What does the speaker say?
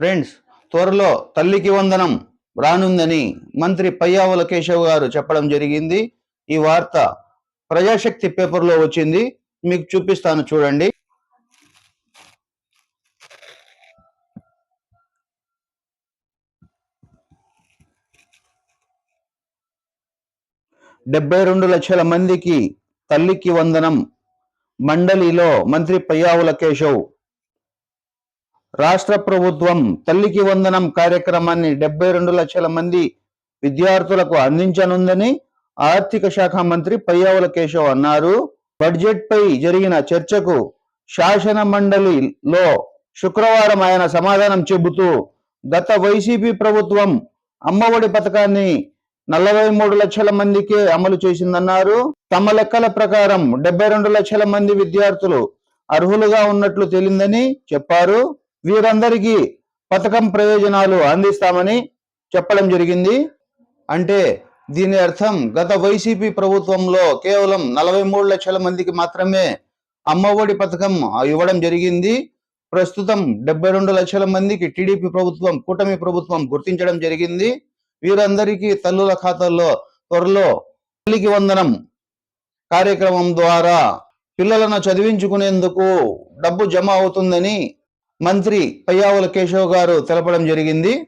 Friends త్వరలో తల్లికి వందనం రానుందని మంత్రి పయ్యావుల కేశవ్ గారు చెప్పడం జరిగింది. ఈ వార్త ప్రజాశక్తి పేపర్లో వచ్చింది. మీకు చూపిస్తాను చూడండి. డెబ్బై రెండు లక్షల మందికి తల్లికి వందనం. మండలిలో మంత్రి పయ్యావుల కేశవ్ రాష్ట్ర ప్రభుత్వం తల్లికి వందనం కార్యక్రమాన్ని డెబ్బై రెండు లక్షల మంది విద్యార్థులకు అందించనుందని ఆర్థిక శాఖ మంత్రి పయ్యావుల కేశవ్ అన్నారు. బడ్జెట్ పై జరిగిన చర్చకు శాసన మండలిలో శుక్రవారం ఆయన సమాధానం చెబుతూ గత వైసీపీ ప్రభుత్వం అమ్మఒడి పథకాన్ని నలభై మూడు లక్షల మందికే అమలు చేసిందన్నారు. తమ లెక్కల ప్రకారం డెబ్బై రెండు లక్షల మంది విద్యార్థులు అర్హులుగా ఉన్నట్లు తేలిందని చెప్పారు. వీరందరికీ పథకం ప్రయోజనాలు అందిస్తామని చెప్పడం జరిగింది. అంటే దీని అర్థం గత వైసీపీ ప్రభుత్వంలో కేవలం నలభై మూడు లక్షల మందికి మాత్రమే అమ్మఒడి పథకం ఇవ్వడం జరిగింది. ప్రస్తుతం డెబ్బై రెండు లక్షల మందికి టీడీపీ ప్రభుత్వం కూటమి ప్రభుత్వం గుర్తించడం జరిగింది. వీరందరికీ తల్లుల ఖాతాల్లో త్వరలో తల్లికి వందనం కార్యక్రమం ద్వారా పిల్లలను చదివించుకునేందుకు డబ్బు జమ అవుతుందని మంత్రి పయ్యావుల కేశవ్ గారు తెలపడం జరిగింది.